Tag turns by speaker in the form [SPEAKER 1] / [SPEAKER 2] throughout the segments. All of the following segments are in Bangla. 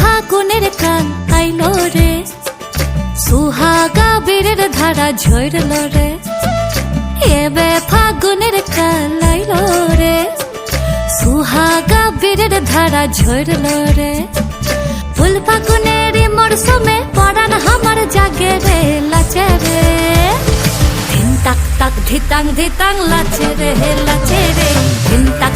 [SPEAKER 1] ফাগুনের কান আইলো রে সুহাগা বীরের ধারা ঝরল রে। এবে সুহাগা বীরের ধারা ঝরল রে ফুল ফাগুনের মরশুমে পড়ান আমার জাগে রে লাচে রে ধিন তাক তাক ধিতাং ধিতাং লাচে রে লাচে রে ধিন তাক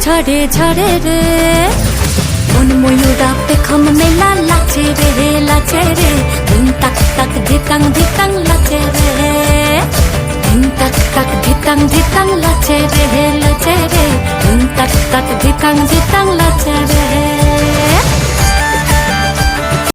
[SPEAKER 1] ঝড়ে ঝড়ে রে। কোন ময়ূরা পেখম মেলা লাচে রে লাচে রে। দিন তাক তাক ধিতাং ধিতাং লাচে রে। দিন তাক তাক ধিতাং ধিতাং লাচে রে লাচে রে। দিন তাক তাক ধিতাং ধিতাং লাচে রে